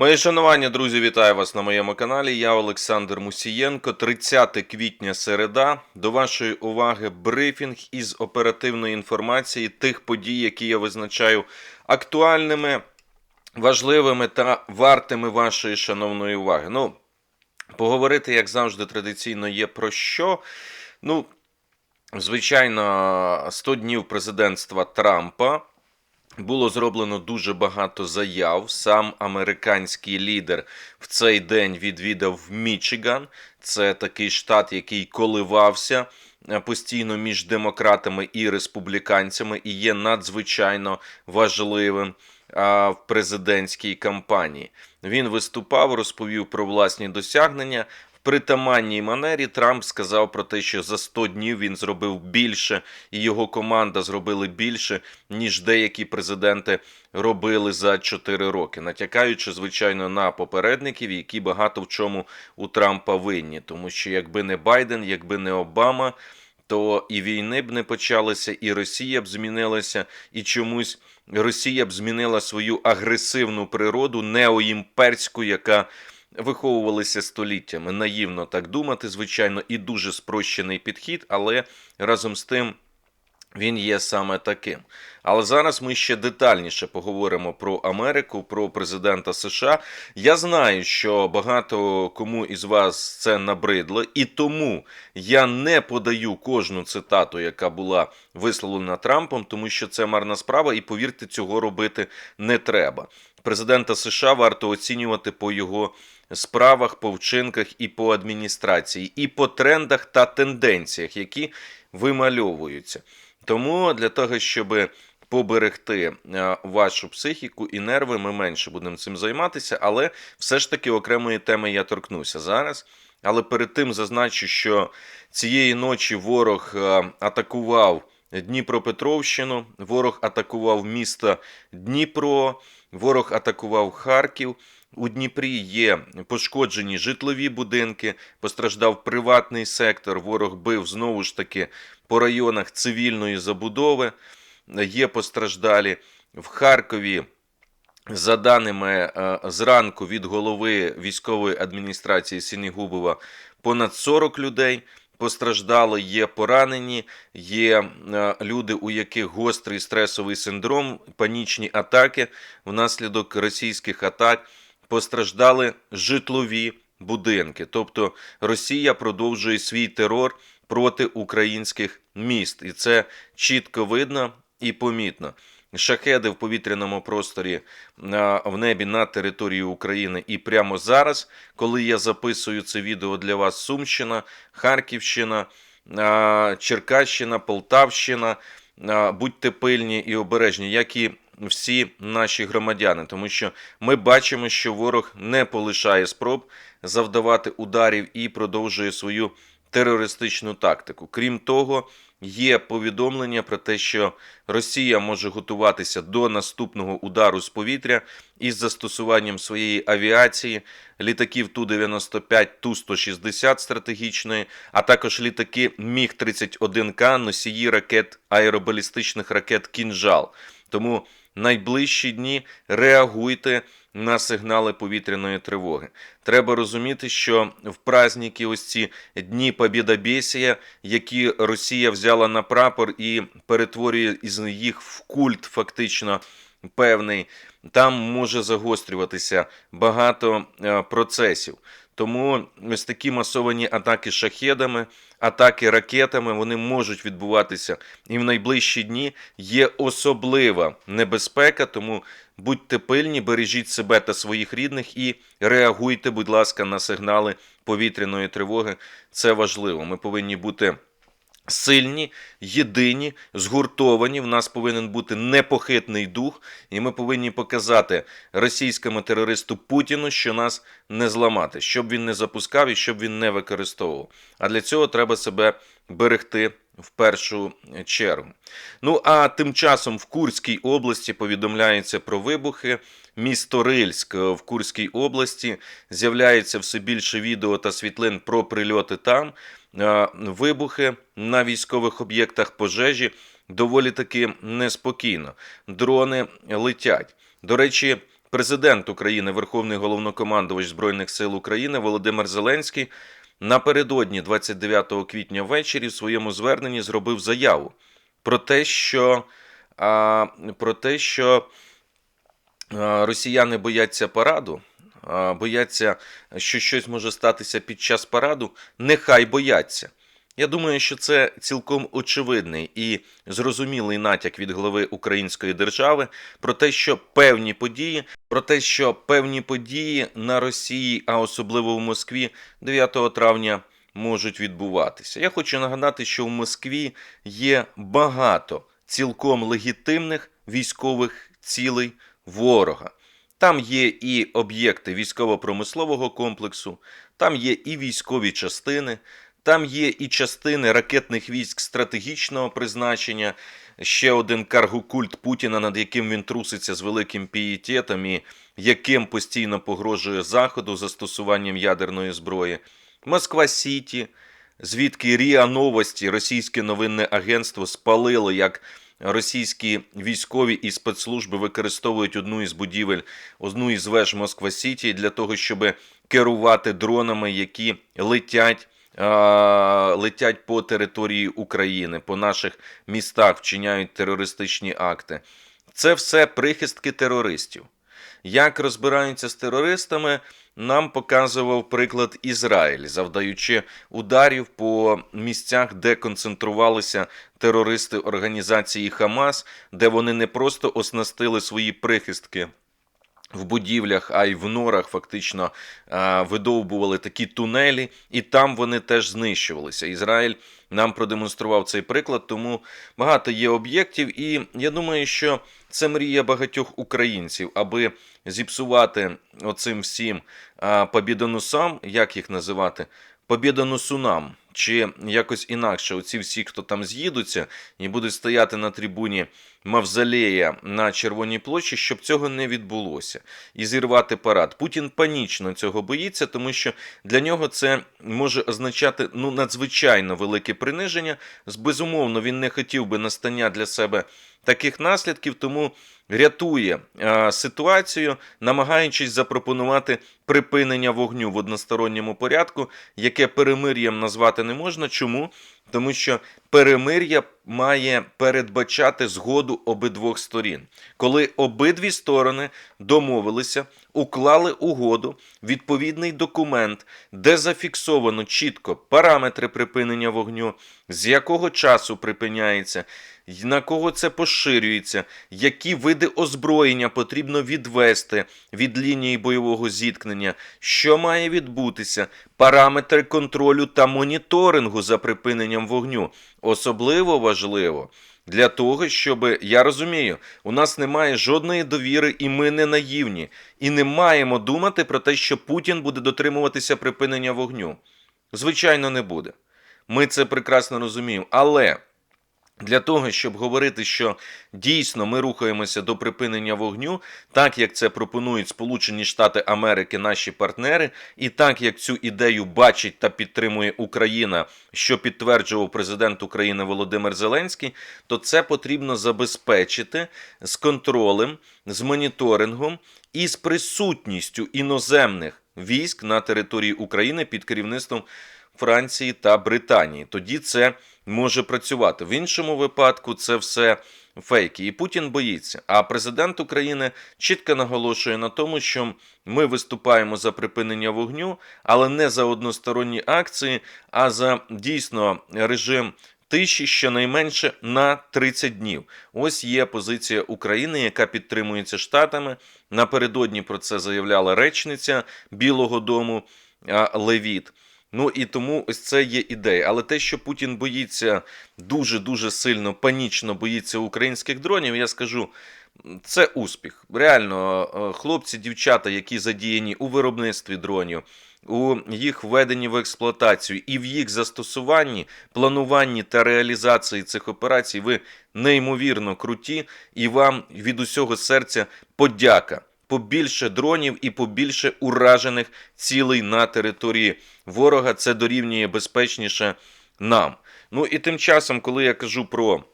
Моє шанування, друзі, вітаю вас на моєму каналі. Я Олександр Мусієнко. 30 квітня середа. До вашої уваги брифінг із оперативної інформації тих подій, які я визначаю актуальними, важливими та вартими вашої шановної уваги. Ну, поговорити, як завжди, традиційно є про що. Ну, звичайно, 100 днів президентства Трампа. Було зроблено дуже багато заяв. Сам американський лідер в цей день відвідав Мічиган. Це такий штат, який коливався е, постійно між демократами і республіканцями, і є надзвичайно важливим в президентській кампанії. Він виступав, розповів про власні досягнення. Притаманній манері Трамп сказав про те, що за 100 днів він зробив більше, і його команда зробили більше, ніж деякі президенти робили за 4 роки, натякаючи, звичайно, на попередників, які багато в чому у Трампа винні. Тому що якби не Байден, якби не Обама, то і війни б не почалися, і Росія б змінилася, і чомусь Росія б змінила свою агресивну природу, неоімперську, яка виховувалися століттями. Наївно так думати, звичайно, і дуже спрощений підхід, але разом з тим. Він є саме таким. Але зараз ми ще детальніше поговоримо про Америку, про президента США. Я знаю, що багато кому із вас це набридло, і тому я не подаю кожну цитату, яка була висловлена Трампом, тому що це марна справа, і повірте, цього робити не треба. Президента США варто оцінювати по його справах, по вчинках і по адміністрації, і по трендах та тенденціях, які вимальовуються. Тому для того, щоб поберегти е, вашу психіку і нерви, ми менше будемо цим займатися, але все ж таки окремої теми я торкнуся зараз. Але перед тим зазначу, що цієї ночі ворог е, атакував Дніпропетровщину, ворог атакував місто Дніпро, ворог атакував Харків. У Дніпрі є пошкоджені житлові будинки, постраждав приватний сектор. Ворог бив знову ж таки по районах цивільної забудови. Є постраждалі в Харкові. За даними е, зранку від голови військової адміністрації Сінігубова, понад 40 людей постраждало, є поранені, є е, люди, у яких гострий стресовий синдром, панічні атаки внаслідок російських атак постраждали житлові будинки. Тобто Росія продовжує свій терор проти українських міст, і це чітко видно і помітно. Шахеди в повітряному просторі в небі над територією України. І прямо зараз, коли я записую це відео для вас, Сумщина, Харківщина, Черкащина, Полтавщина. Будьте пильні і обережні, як і всі наші громадяни, тому що ми бачимо, що ворог не полишає спроб завдавати ударів і продовжує свою терористичну тактику. Крім того, є повідомлення про те, що Росія може готуватися до наступного удару з повітря із застосуванням своєї авіації, літаків Ту-95, Ту-160 стратегічної, а також літаки Міг-31К, носії ракет аеробалістичних ракет Кінжал. Тому найближчі дні реагуйте на сигнали повітряної тривоги. Треба розуміти, що в праздники ось ці дні Побєдобєсія, які Росія взяла на прапор і перетворює із їх в культ, фактично певний, там може загострюватися багато е, процесів. Тому ось такі масовані атаки шахедами, атаки ракетами вони можуть відбуватися і в найближчі дні є особлива небезпека. Тому будьте пильні, бережіть себе та своїх рідних і реагуйте, будь ласка, на сигнали повітряної тривоги. Це важливо. Ми повинні бути. Сильні, єдині, згуртовані. В нас повинен бути непохитний дух, і ми повинні показати російському терористу Путіну, що нас не зламати, щоб він не запускав і щоб він не використовував. А для цього треба себе берегти в першу чергу. Ну а тим часом в Курській області повідомляється про вибухи. Місто Рильськ в Курській області з'являється все більше відео та світлин про прильоти там. Вибухи на військових об'єктах пожежі доволі таки неспокійно. Дрони летять. До речі, президент України, Верховний головнокомандувач Збройних сил України Володимир Зеленський напередодні 29 квітня ввечері в своєму зверненні зробив заяву про те, що, про те, що росіяни бояться параду, бояться, що щось може статися під час параду. Нехай бояться. Я думаю, що це цілком очевидний і зрозумілий натяк від глави української держави про те, що певні події, про те, що певні події на Росії, а особливо в Москві, 9 травня можуть відбуватися. Я хочу нагадати, що в Москві є багато цілком легітимних військових цілей ворога. Там є і об'єкти військово-промислового комплексу, там є і військові частини, там є і частини ракетних військ стратегічного призначення, ще один каргокульт Путіна, над яким він труситься з великим пієтетом і яким постійно погрожує Заходу застосуванням ядерної зброї. Москва Сіті, звідки Ріа Новості, російське новинне агентство, спалило, як російські військові і спецслужби використовують одну із будівель, одну із веж Москва Сіті для того, щоб керувати дронами, які летять. А, Летять по території України, по наших містах вчиняють терористичні акти. Це все прихистки терористів. Як розбираються з терористами, нам показував приклад Ізраїль, завдаючи ударів по місцях, де концентрувалися терористи організації Хамас, де вони не просто оснастили свої прихистки. В будівлях, а й в норах фактично видовбували такі тунелі, і там вони теж знищувалися. Ізраїль нам продемонстрував цей приклад, тому багато є об'єктів, і я думаю, що це мрія багатьох українців, аби зіпсувати оцим всім а, побідоносам, як їх називати, побідоносунам, чи якось інакше, оці всі, хто там з'їдуться і будуть стояти на трибуні Мавзолея на Червоній площі, щоб цього не відбулося, і зірвати парад. Путін панічно цього боїться, тому що для нього це може означати ну надзвичайно велике приниження. Безумовно, він не хотів би настання для себе таких наслідків, тому рятує а, ситуацію, намагаючись запропонувати припинення вогню в односторонньому порядку, яке перемир'ям назвати не можна. Чому? Тому що перемир'я має передбачати згоду обидвох сторін. Коли обидві сторони домовилися, уклали угоду, відповідний документ, де зафіксовано чітко параметри припинення вогню, з якого часу припиняється, на кого це поширюється, які види озброєння потрібно відвести від лінії бойового зіткнення, що має відбутися, параметри контролю та моніторингу за припиненням вогню. Особливо важливо для того, щоб я розумію, у нас немає жодної довіри, і ми не наївні, і не маємо думати про те, що Путін буде дотримуватися припинення вогню. Звичайно, не буде. Ми це прекрасно розуміємо. Але для того, щоб говорити, що дійсно ми рухаємося до припинення вогню, так як це пропонують Сполучені Штати Америки, наші партнери, і так як цю ідею бачить та підтримує Україна, що підтверджував президент України Володимир Зеленський, то це потрібно забезпечити з контролем, з моніторингом і з присутністю іноземних військ на території України під керівництвом Франції та Британії. Тоді це може працювати. В іншому випадку це все фейки. І Путін боїться. А президент України чітко наголошує на тому, що ми виступаємо за припинення вогню, але не за односторонні акції, а за дійсно режим. Тиші щонайменше на 30 днів. Ось є позиція України, яка підтримується штатами. Напередодні про це заявляла речниця Білого Дому Левіт. Ну і тому ось це є ідея. Але те, що Путін боїться дуже дуже сильно, панічно боїться українських дронів, я скажу. Це успіх. Реально, е, хлопці, дівчата, які задіяні у виробництві дронів, у їх введенні в експлуатацію і в їх застосуванні, плануванні та реалізації цих операцій, ви неймовірно круті, і вам від усього серця подяка побільше дронів і побільше уражених цілей на території ворога. Це дорівнює безпечніше нам. Ну і тим часом, коли я кажу про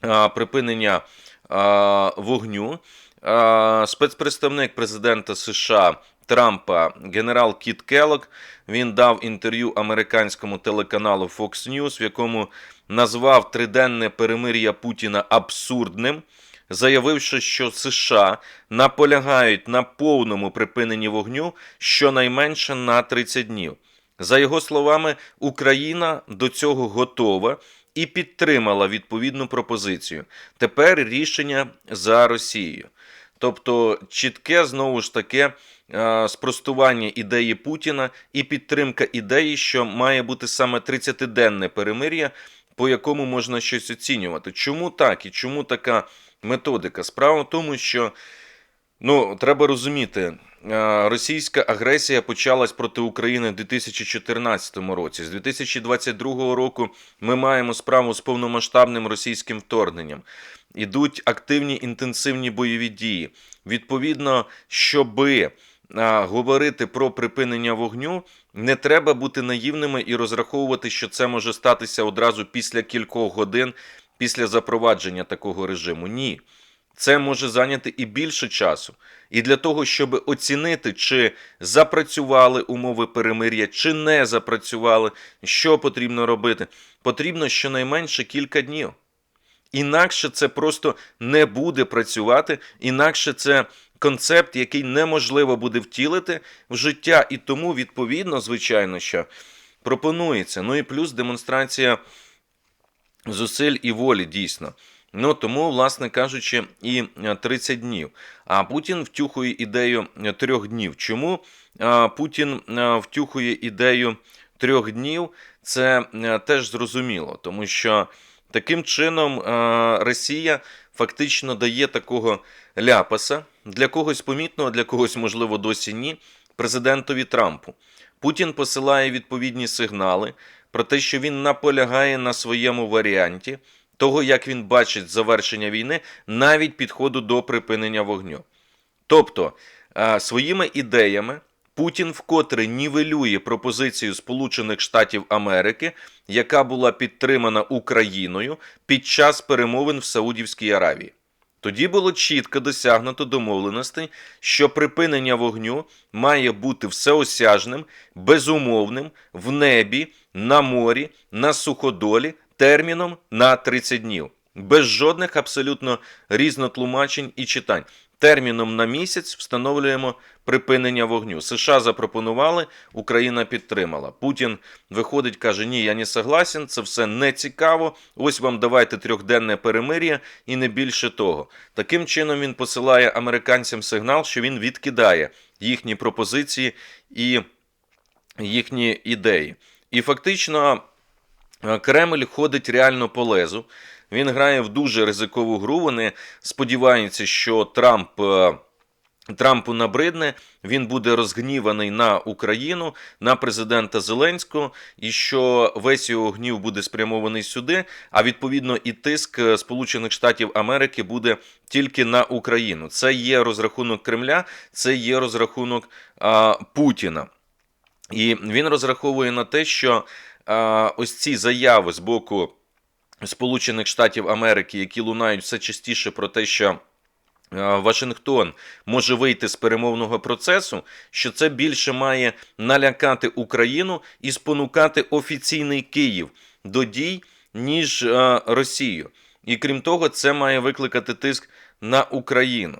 а, припинення а, вогню. е, спецпредставник президента США Трампа, генерал Кіт Келлок, він дав інтерв'ю американському телеканалу Fox News, в якому назвав триденне перемир'я Путіна абсурдним, заявивши, що США наполягають на повному припиненні вогню щонайменше на 30 днів. За його словами, Україна до цього готова і підтримала відповідну пропозицію. Тепер рішення за Росією. Тобто чітке знову ж таки е, спростування ідеї Путіна і підтримка ідеї, що має бути саме 30-денне перемир'я, по якому можна щось оцінювати. Чому так і чому така методика? Справа в тому, що ну, треба розуміти, е, російська агресія почалась проти України в 2014 році. З 2022 року ми маємо справу з повномасштабним російським вторгненням. Ідуть активні інтенсивні бойові дії. Відповідно, щоби говорити про припинення вогню, не треба бути наївними і розраховувати, що це може статися одразу після кількох годин після запровадження такого режиму. Ні. Це може зайняти і більше часу. І для того, щоб оцінити, чи запрацювали умови перемир'я, чи не запрацювали, що потрібно робити, потрібно щонайменше кілька днів. Інакше це просто не буде працювати, інакше це концепт, який неможливо буде втілити в життя, і тому, відповідно, звичайно, що пропонується. Ну і плюс демонстрація зусиль і волі дійсно. Ну тому, власне кажучи, і е, 30 днів. А Путін втюхує ідею е, трьох днів. Чому е, Путін е, втюхує ідею трьох днів? Це е, теж зрозуміло, тому що таким чином е, Росія фактично дає такого ляпаса для когось помітного, для когось, можливо, досі ні, президентові Трампу. Путін посилає відповідні сигнали про те, що він наполягає на своєму варіанті того, як він бачить завершення війни, навіть підходу до припинення вогню. Тобто, е, своїми ідеями Путін вкотре нівелює пропозицію Сполучених Штатів Америки, яка була підтримана Україною під час перемовин в Саудівській Аравії. Тоді було чітко досягнуто домовленостей, що припинення вогню має бути всеосяжним, безумовним, в небі, на морі, на суходолі терміном на 30 днів, без жодних абсолютно різнотлумачень і читань. Терміном на місяць встановлюємо припинення вогню. США запропонували, Україна підтримала. Путін виходить, каже: Ні, я не согласен, це все не цікаво. Ось вам давайте трьохденне перемир'я і не більше того. Таким чином він посилає американцям сигнал, що він відкидає їхні пропозиції і їхні ідеї. І фактично е, Кремль ходить реально по лезу. Він грає в дуже ризикову гру. Вони сподіваються, що Трамп. е, Трампу набридне, він буде розгніваний на Україну, на президента Зеленського, і що весь його гнів буде спрямований сюди. А відповідно, і тиск е, Сполучених Штатів Америки буде тільки на Україну. Це є розрахунок Кремля, це є розрахунок а, Путіна. І він розраховує на те, що а, ось ці заяви з боку Сполучених Штатів Америки, які лунають все частіше про те, що е, Вашингтон може вийти з перемовного процесу, що це більше має налякати Україну і спонукати офіційний Київ до дій, ніж е, Росію. І крім того, це має викликати тиск на Україну.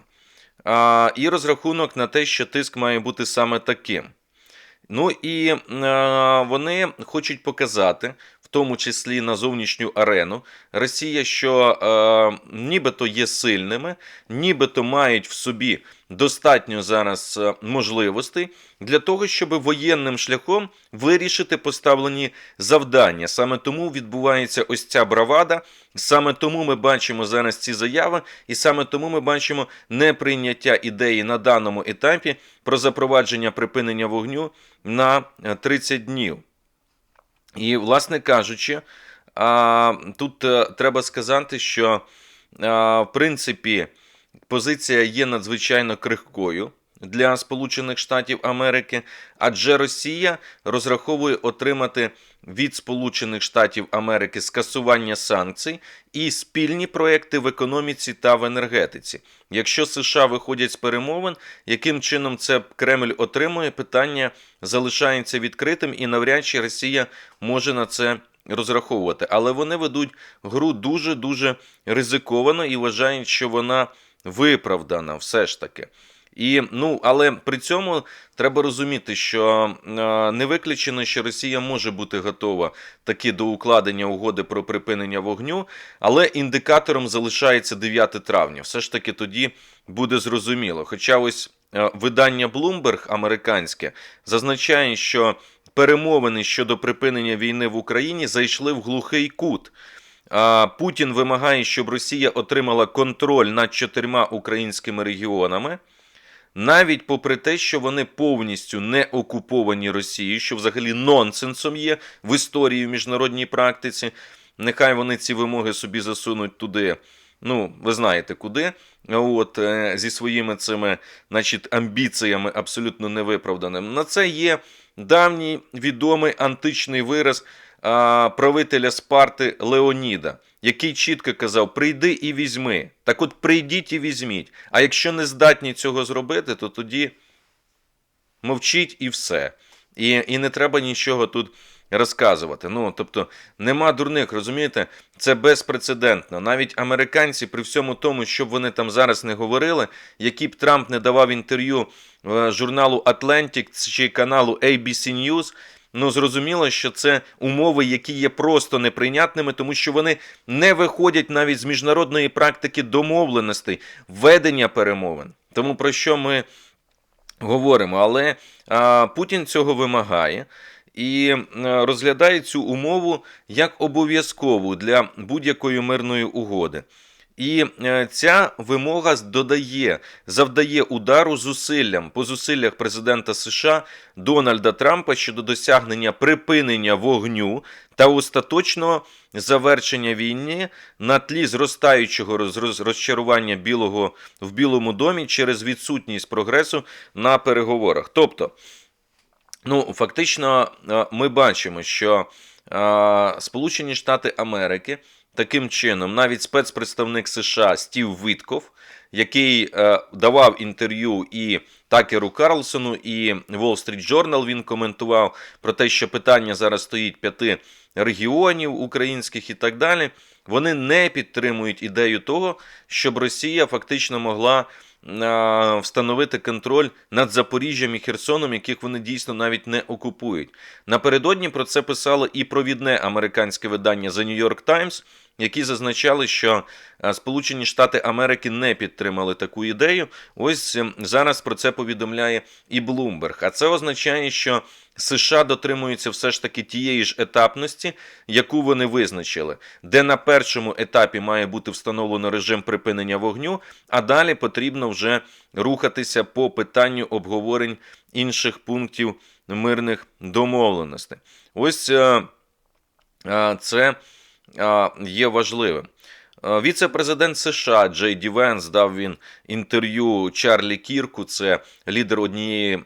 І розрахунок на те, що тиск має бути саме таким. Ну і е, вони хочуть показати, тому числі на зовнішню арену, Росія, що е, нібито є сильними, нібито мають в собі достатньо зараз е, можливостей для того, щоб воєнним шляхом вирішити поставлені завдання. Саме тому відбувається ось ця бравада, саме тому ми бачимо зараз ці заяви, і саме тому ми бачимо неприйняття ідеї на даному етапі про запровадження припинення вогню на е, 30 днів. І, власне кажучи, тут е, треба сказати, що в принципі позиція є надзвичайно крихкою для Сполучених Штатів Америки, адже Росія розраховує отримати від Сполучених Штатів Америки скасування санкцій і спільні проекти в економіці та в енергетиці. Якщо США виходять з перемовин, яким чином це Кремль отримує, питання залишається відкритим, і навряд чи Росія може на це розраховувати. Але вони ведуть гру дуже дуже ризиковано і вважають, що вона виправдана все ж таки. І ну, але при цьому треба розуміти, що е, не виключено, що Росія може бути готова таки до укладення угоди про припинення вогню, але індикатором залишається 9 травня. Все ж таки тоді буде зрозуміло. Хоча ось е, видання Bloomberg американське зазначає, що перемовини щодо припинення війни в Україні зайшли в глухий кут. Путін вимагає, щоб Росія отримала контроль над чотирма українськими регіонами. Навіть попри те, що вони повністю не окуповані Росією, що взагалі нонсенсом є в історії в міжнародній практиці, нехай вони ці вимоги собі засунуть туди. Ну, ви знаєте куди, от е, зі своїми цими, значить, амбіціями абсолютно невиправданими. На це є давній відомий античний вираз а, правителя Спарти Леоніда, який чітко казав: прийди і візьми. Так от прийдіть і візьміть. А якщо не здатні цього зробити, то тоді мовчіть і все. І, і не треба нічого тут розказувати. Ну, тобто, нема дурних, розумієте? Це безпрецедентно. Навіть американці, при всьому тому, що б вони там зараз не говорили, які б Трамп не давав інтерв'ю е, журналу Atlantic чи каналу ABC News, Ну, зрозуміло, що це умови, які є просто неприйнятними, тому що вони не виходять навіть з міжнародної практики домовленостей, ведення перемовин. Тому про що ми говоримо? Але а, Путін цього вимагає. І розглядає цю умову як обов'язкову для будь-якої мирної угоди. І е, ця вимога додає, завдає удару зусиллям по зусиллях президента США Дональда Трампа щодо досягнення припинення вогню та остаточного завершення війни на тлі зростаючого роз- роз- розчарування білого в Білому домі через відсутність прогресу на переговорах. Тобто, Ну, фактично, е, ми бачимо, що Сполучені Штати Америки таким чином, навіть спецпредставник США Стів Витков, який е, давав інтерв'ю і Такеру Карлсону, і Wall Street Journal, він коментував про те, що питання зараз стоїть п'яти регіонів українських і так далі. Вони не підтримують ідею того, щоб Росія фактично могла встановити контроль над Запоріжжям і Херсоном, яких вони дійсно навіть не окупують. Напередодні про це писало і провідне американське видання The New York Times, які зазначали, що Сполучені Штати Америки не підтримали таку ідею. Ось ем, зараз про це повідомляє і Bloomberg. А це означає, що США дотримуються все ж таки тієї ж етапності, яку вони визначили, де на першому етапі має бути встановлено режим припинення вогню, а далі потрібно вже рухатися по питанню обговорень інших пунктів мирних домовленостей. Ось е, е, це е, є важливим. Віце-президент США Джей Ді Венс дав він інтерв'ю Чарлі Кірку, це лідер однієї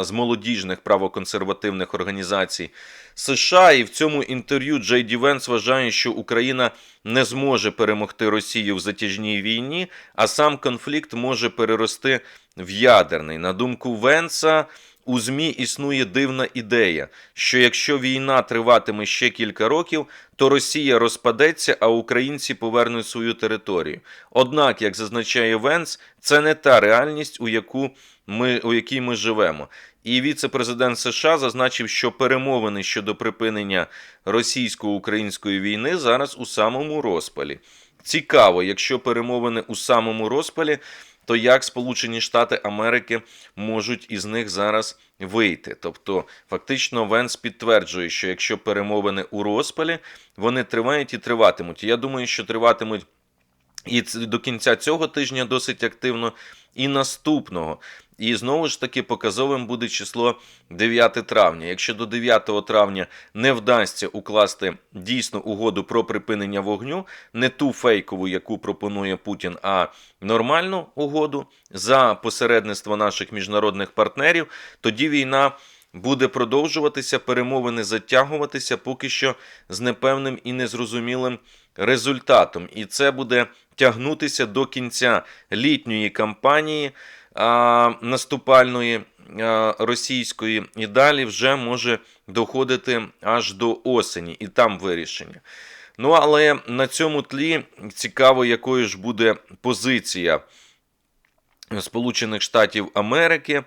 з молодіжних правоконсервативних організацій США. І в цьому інтерв'ю Джей Ді Венс вважає, що Україна не зможе перемогти Росію в затяжній війні, а сам конфлікт може перерости в ядерний. На думку Венса. У ЗМІ існує дивна ідея, що якщо війна триватиме ще кілька років, то Росія розпадеться, а українці повернуть свою територію. Однак, як зазначає Венс, це не та реальність, у яку ми у якій ми живемо. І віце-президент США зазначив, що перемовини щодо припинення російсько-української війни зараз у самому розпалі. Цікаво, якщо перемовини у самому розпалі, то як Сполучені Штати Америки можуть із них зараз вийти? Тобто, фактично, Венс підтверджує, що якщо перемовини у розпалі, вони тривають і триватимуть. Я думаю, що триватимуть. І до кінця цього тижня досить активно, і наступного. І знову ж таки показовим буде число 9 травня. Якщо до 9 травня не вдасться укласти дійсно угоду про припинення вогню, не ту фейкову, яку пропонує Путін, а нормальну угоду за посередництво наших міжнародних партнерів, тоді війна буде продовжуватися, перемовини затягуватися поки що з непевним і незрозумілим результатом. І це буде тягнутися до кінця літньої кампанії наступальної російської, і далі вже може доходити аж до осені, і там вирішення. Ну, але на цьому тлі цікаво, якою ж буде позиція Сполучених Штатів Америки,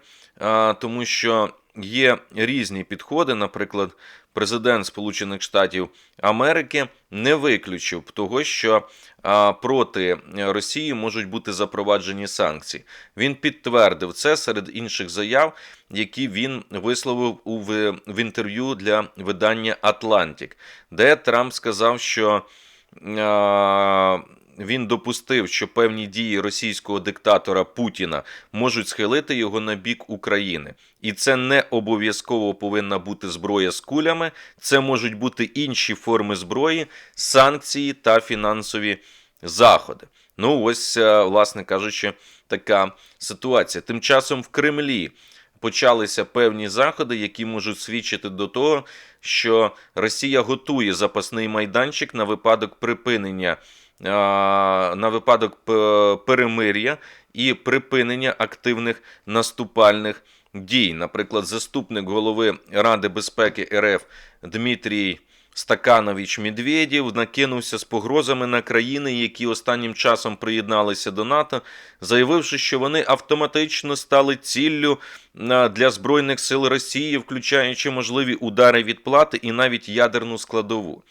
тому що є різні підходи. Наприклад, президент Сполучених Штатів Америки не виключив того, що проти Росії можуть бути запроваджені санкції. Він підтвердив це серед інших заяв, які він висловив у в, інтерв'ю для видання Атлантик, де Трамп сказав, що. Він допустив, що певні дії російського диктатора Путіна можуть схилити його на бік України, і це не обов'язково повинна бути зброя з кулями. Це можуть бути інші форми зброї, санкції та фінансові заходи. Ну, ось, е, власне кажучи, така ситуація. Тим часом в Кремлі почалися певні заходи, які можуть свідчити до того, що Росія готує запасний майданчик на випадок припинення на випадок перемир'я і припинення активних наступальних дій. Наприклад, заступник голови Ради безпеки РФ Дмитрій Стаканович Медведєв накинувся з погрозами на країни, які останнім часом приєдналися до НАТО, заявивши, що вони автоматично стали ціллю для збройних сил Росії, включаючи можливі удари відплати і навіть ядерну складову.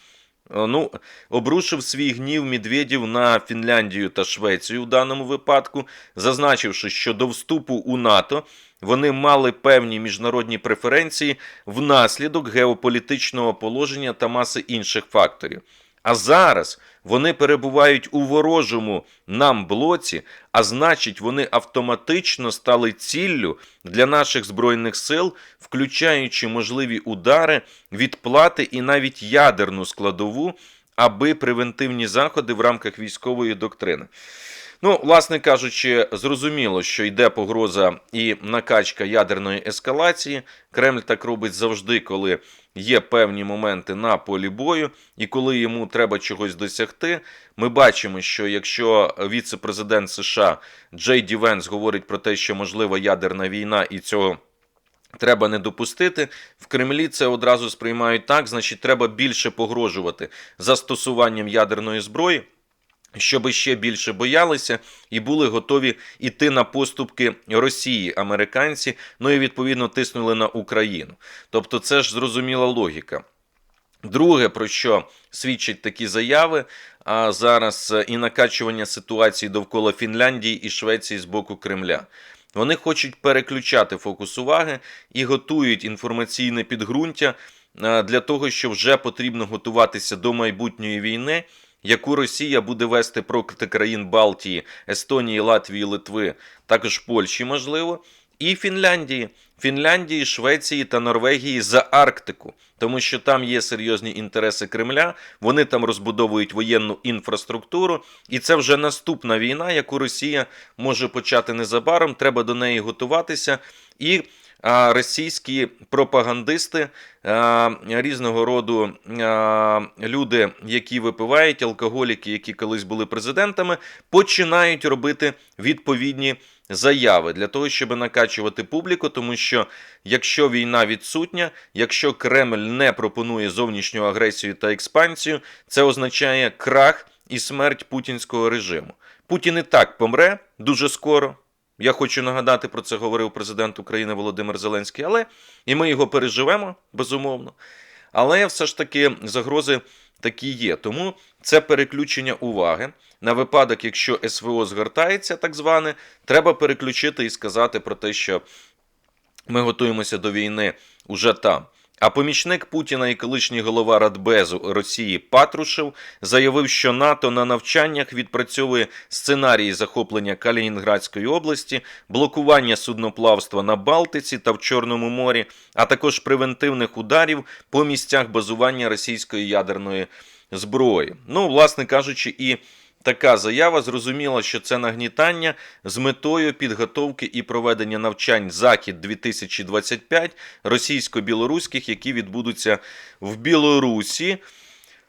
Е, ну, обрушив свій гнів Медведів на Фінляндію та Швецію в даному випадку, зазначивши, що до вступу у НАТО вони мали певні міжнародні преференції внаслідок геополітичного положення та маси інших факторів. А зараз вони перебувають у ворожому нам блоці, а значить, вони автоматично стали ціллю для наших збройних сил, включаючи можливі удари, відплати і навіть ядерну складову, аби превентивні заходи в рамках військової доктрини. Ну, власне кажучи, зрозуміло, що йде погроза і накачка ядерної ескалації. Кремль так робить завжди, коли є певні моменти на полі бою, і коли йому треба чогось досягти. Ми бачимо, що якщо віце-президент США Джей Ді Венс говорить про те, що можлива ядерна війна, і цього. Треба не допустити в Кремлі. Це одразу сприймають так, значить, треба більше погрожувати застосуванням ядерної зброї щоб ще більше боялися і були готові йти на поступки Росії, американці, ну і відповідно тиснули на Україну. Тобто, це ж зрозуміла логіка. Друге, про що свідчать такі заяви, а зараз і накачування ситуації довкола Фінляндії і Швеції з боку Кремля. Вони хочуть переключати фокус уваги і готують інформаційне підґрунтя для того, що вже потрібно готуватися до майбутньої війни яку Росія буде вести проти країн Балтії, Естонії, Латвії, Литви, також Польщі, можливо, і Фінляндії, Фінляндії, Швеції та Норвегії за Арктику, тому що там є серйозні інтереси Кремля. Вони там розбудовують воєнну інфраструктуру, і це вже наступна війна, яку Росія може почати незабаром. Треба до неї готуватися і російські пропагандисти, різного роду люди, які випивають, алкоголіки, які колись були президентами, починають робити відповідні заяви для того, щоб накачувати публіку, тому що якщо війна відсутня, якщо Кремль не пропонує зовнішню агресію та експансію, це означає крах і смерть путінського режиму. Путін і так помре дуже скоро. Я хочу нагадати про це говорив президент України Володимир Зеленський, але і ми його переживемо, безумовно. Але все ж таки загрози такі є. Тому це переключення уваги. На випадок, якщо СВО згортається, так зване, треба переключити і сказати про те, що ми готуємося до війни уже там. А помічник Путіна і колишній голова Радбезу Росії Патрушев заявив, що НАТО на навчаннях відпрацьовує сценарії захоплення Калінінградської області, блокування судноплавства на Балтиці та в Чорному морі, а також превентивних ударів по місцях базування російської ядерної зброї. Ну, власне кажучи, і така заява зрозуміла, що це нагнітання з метою підготовки і проведення навчань Захід 2025 російсько-білоруських, які відбудуться в Білорусі.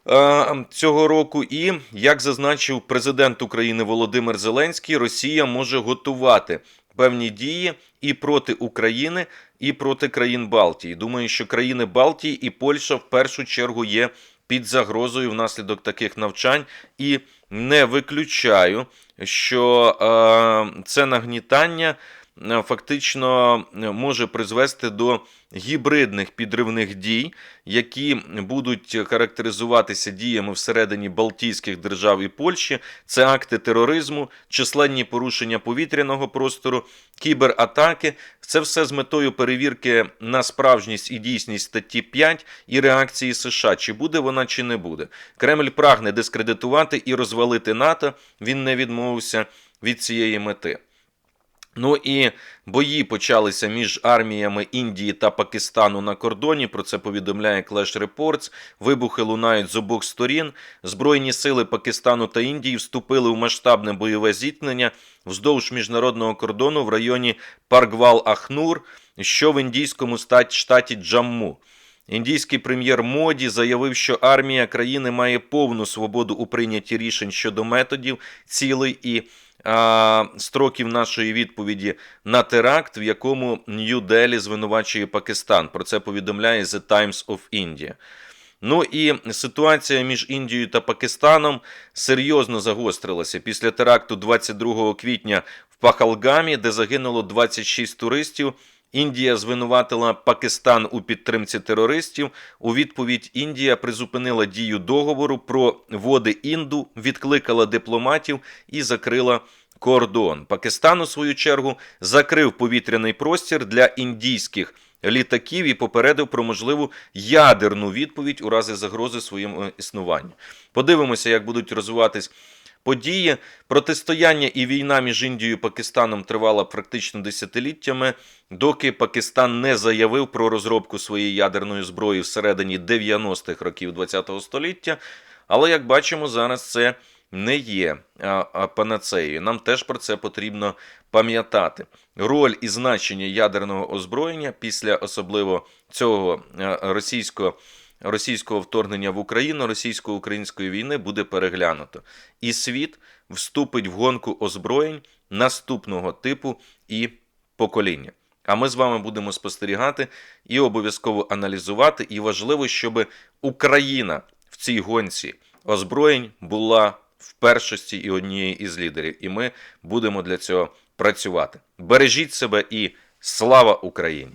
е, Цього року, і як зазначив президент України Володимир Зеленський, Росія може готувати певні дії і проти України, і проти країн Балтії. Думаю, що країни Балтії і Польща в першу чергу є під загрозою внаслідок таких навчань, і не виключаю, що е, це нагнітання фактично е, може призвести до гібридних підривних дій, які будуть характеризуватися діями всередині Балтійських держав і Польщі. Це акти тероризму, численні порушення повітряного простору, кібератаки. Це все з метою перевірки на справжність і дійсність статті 5 і реакції США. Чи буде вона, чи не буде. Кремль прагне дискредитувати і розвалити НАТО. Він не відмовився від цієї мети. Ну і бої почалися між арміями Індії та Пакистану на кордоні. Про це повідомляє Clash Reports. Вибухи лунають з обох сторін. Збройні сили Пакистану та Індії вступили в масштабне бойове зіткнення вздовж міжнародного кордону в районі Паргвал-Ахнур, що в індійському штаті Джамму. Індійський прем'єр Моді заявив, що армія країни має повну свободу у прийнятті рішень щодо методів, цілей і строків нашої відповіді на теракт, в якому Нью-Делі звинувачує Пакистан. Про це повідомляє The Times of India. Ну і ситуація між Індією та Пакистаном серйозно загострилася після теракту 22 квітня в Пахалгамі, де загинуло 26 туристів. Індія звинуватила Пакистан у підтримці терористів. У відповідь Індія призупинила дію договору про води Інду, відкликала дипломатів і закрила кордон. Пакистан, у свою чергу, закрив повітряний простір для індійських літаків і попередив про можливу ядерну відповідь у разі загрози своєму існуванню. Подивимося, як будуть розвиватись події. Протистояння і війна між Індією і Пакистаном тривала практично десятиліттями, доки Пакистан не заявив про розробку своєї ядерної зброї всередині 90-х років ХХ століття. Але як бачимо, зараз це не є панацеєю. Нам теж про це потрібно пам'ятати. Роль і значення ядерного озброєння після особливо цього російського. Російського вторгнення в Україну, російсько-української війни буде переглянуто, і світ вступить в гонку озброєнь наступного типу і покоління. А ми з вами будемо спостерігати і обов'язково аналізувати. І важливо, щоб Україна в цій гонці озброєнь була в першості і однією із лідерів. І ми будемо для цього працювати. Бережіть себе і слава Україні!